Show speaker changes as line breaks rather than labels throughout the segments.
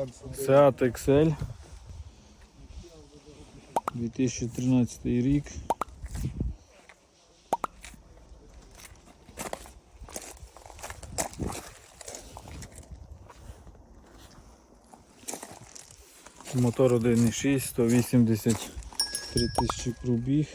Seat XL 2013 рік. Мотор 1.6, 183 тисячі пробіг.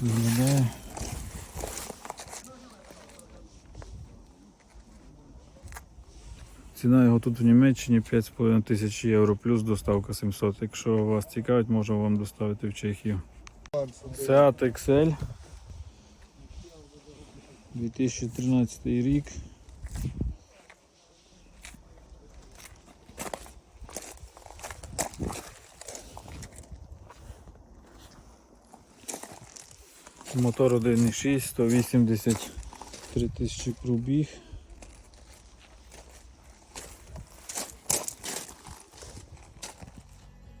Виглядає. Ціна його тут в Німеччині 5,5 тисяч євро плюс доставка 700. Якщо вас цікавить, можемо вам доставити в Чехію. Seat XL 2013 рік. Мотор 1.6, 183 тисячі пробіг.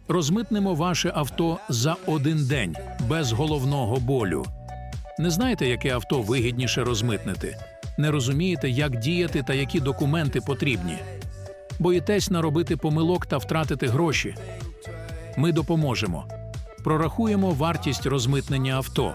Розмитнемо ваше авто за один день без головного болю. Не знаєте, яке авто вигідніше розмитнити? Не розумієте, як діяти та які документи потрібні? Боїтесь наробити помилок та втратити гроші? Ми допоможемо. Прорахуємо вартість розмитнення авто